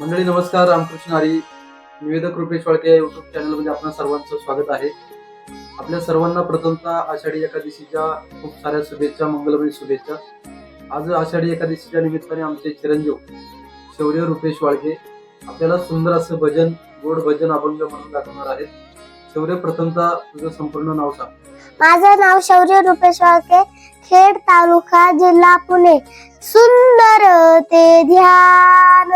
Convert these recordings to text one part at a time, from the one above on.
मंडळी नमस्कार. रामकृष्ण हरी. निवेदक रुपेश वाळके युट्यूब चॅनलमध्ये आपण सर्वांचं स्वागत आहे. आपल्या सर्वांना प्रथमतः आषाढी एकादशीच्या खूप साऱ्या शुभेच्छा मंगलमय शुभेच्छा. आज आषाढी एकादशीच्या निमित्ताने आमचे चिरंजीव शौर्य रुपेश वाळके आपल्याला सुंदर असं भजन गोड भजन अभंग म्हणून दाखवणार आहेत. शौर्य प्रथमतः तुझं संपूर्ण नाव सांग. माझं नाव शौर्य रुपेश वाळके खेड तालुका जिल्हा पुणे. सुंदर ते ध्यान.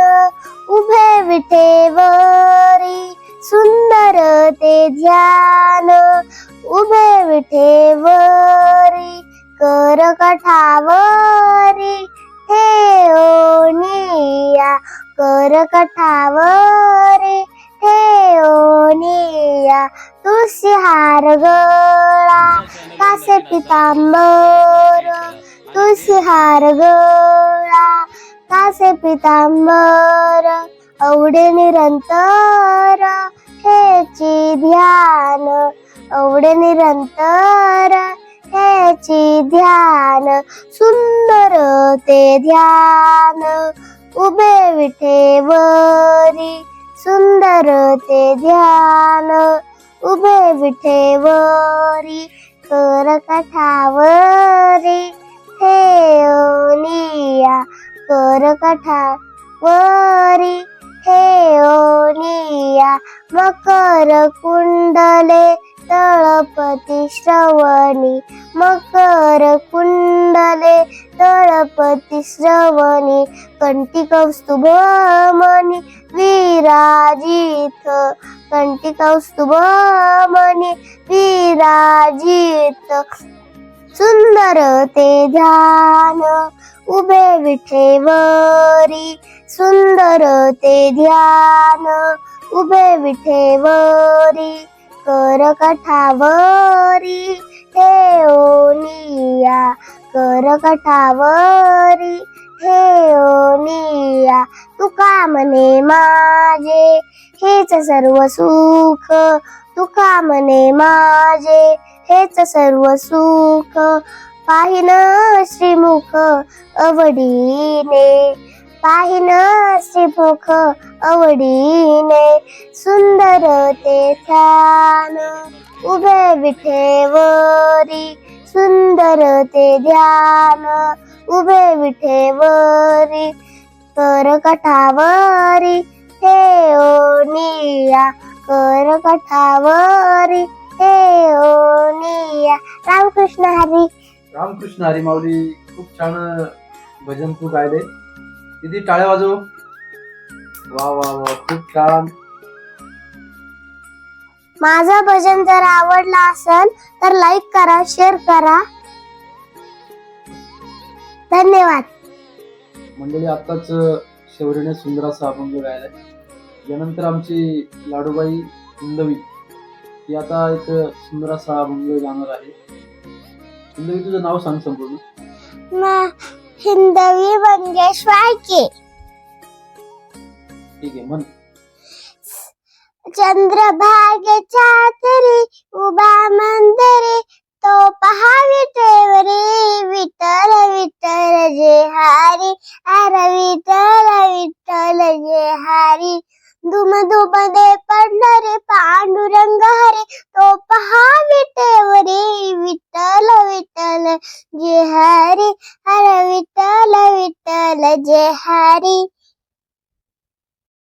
विठेवरी सुंदर ते ध्यान. उभे विठेवरी कर कठावरी ठेवनिया कर कठावरी ठेवनिया तुळशी हार गळा कासे पितांबर. तुळशी हार गळा कासे पितांबर. अवडे निरंतर हेची ध्यान अवडे निरंतर हेची ध्यान सुंदर ते ध्यान उभे विठेवरी सुंदर ते ध्यान उभे विठेवरी कर कठावरी ठेवनिया कर कठावरी मकर कुंडले तळपती श्रवणी. मकर कुंडले तळपती श्रवणी. कंठी कौस्तुभमणी विराजित कंठी कौस्तुभमणी विराजित सुंदर ते ध्यान उभे विठेवरी सुंदर ते ध्यान उभे विठेवरी कर कठावरी ठेवनिया कर कठावरी ठेवनिया तुका म्हणे माझे? हेच सर्व सुख. तुका म्हणे माझे? हेच सर्व सुख. पाहिन श्रीमुख आवडीने पाहिन श्रीमुख आवडीने. सुंदर ते ध्यान उभे विठेवरी सुंदर ते ध्यान उभे विठेवरी कर कठावरी ठेवनिया कर कठावरी ठेवनिया रामकृष्ण हरी. रामकृष्ण हरी माऊली खूप छान भजन तू गायले किती टाळ्या वाजव वा वा वा खूप छान. माझं भजन जर आवडलं असेल तर लाईक करा शेअर करा. धन्यवाद. मंडळी आताच शौर्यने सुंदर असा अभंग गायलाय. यानंतर आमची लाडूबाई हिंदवी ती आता एक सुंदर असा अभंग गाणार आहे. हिंदवी तुझं नाव सांग संपूर्ण. हिंदवी मंगेश वाळके ठीक आहे म्हण. चंद्रभागेच्या तरी उभा मंदिरे तो पहा विठेवरी विठ्ठल विठ्ठल जे हारी अर विठ्ठल विठ्ठल जे हारी. धुम धुमदे पडणारे पांडुरंग हरे तो पहा विटेवरे विठ्ठल विठ्ठल जे हारी हर विठ्ठल विठ्ठल जे हरी।